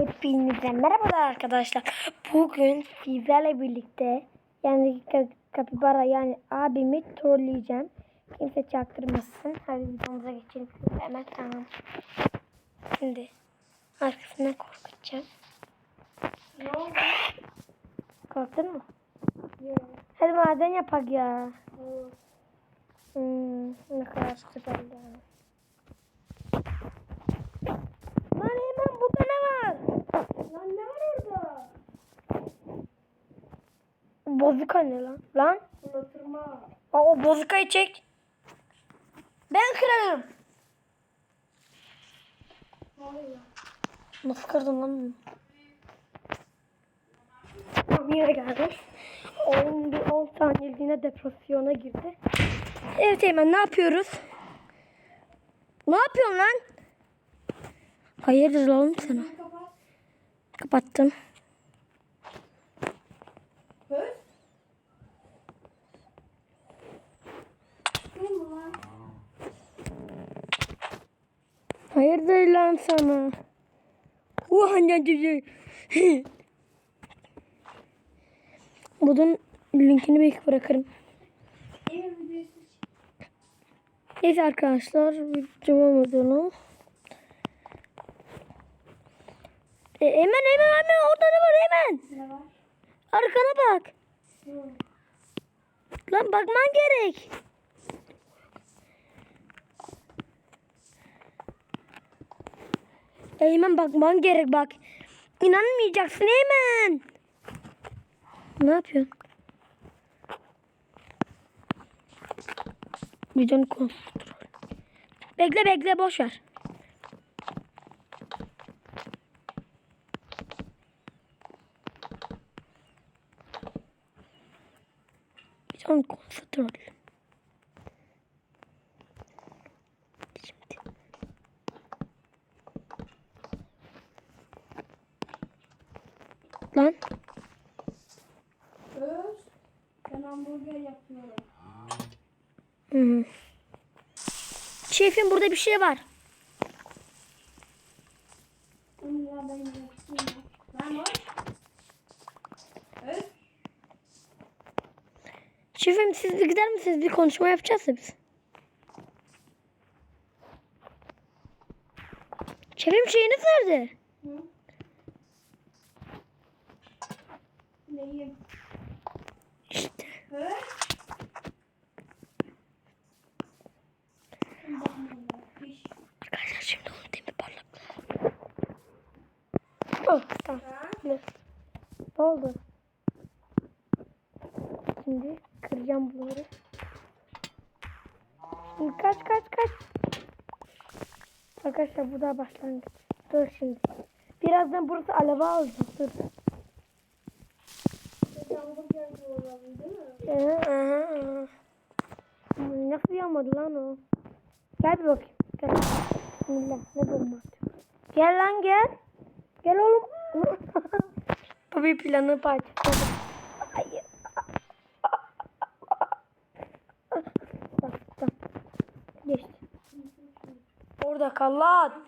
Hepinize merhabalar arkadaşlar. Bugün sizlerle birlikte yani ka- kapibara yani abimi trolleyeceğim. Kimse çaktırmasın. Hadi videomuza geçelim. Hemen tamam. Şimdi arkasından korkutacağım. Ne oldu? Korktun mu? Yok. Hadi maden yapak ya. Olur. Hmm, ne kadar süper yani. Lan hemen burada ne var? Lan ne var orada? Bozuka ne lan? Lan? Fırlatırma. Aa, o bozukayı çek. Ben kırarım. Nasıl kırdın lan? Tamam yine geldim. 10, 10 saniyeliğine depresyona girdi. Evet Eymen ne yapıyoruz? Ne yapıyorsun lan? Hayırdır oğlum sana? Kapat. Kapattım. Höz. Ne bu lan? Hayırdır lan sana? Uh anneciğim. Bunun linkini belki bırakırım. Neyse arkadaşlar videomu edelim. E, hemen hemen hemen orada ne var hemen? ne var? Arkana bak. Hı. Lan bakman gerek. Eymen bakman gerek bak. İnanmayacaksın Eymen. Ne yapıyorsun? Videonun kontrol. Bekle bekle boş ver. Videonun kontrol. Şimdi. Lan Höz. Ben hamburger yapıyorum. Hı. Şefim burada bir şey var. Şefim siz bir gider misiniz? Bir konuşma yapacağız ya biz. Şefim şeyiniz nerede? Hı? Neyim? Tamam. Ne? Oldu? Şimdi kıracağım bunları. Şimdi kaç kaç kaç. Arkadaşlar bu da başlangıç. Dur şimdi. Birazdan burası aleve alacak. Dur. Nasıl yanmadı lan o? Gel bir bakayım. Gel. Bismillah. Ne bomba atıyor? Gel lan gel. Gel oğlum. Bu bir planın parçası. Hayır. Geçti. Orada kal lan.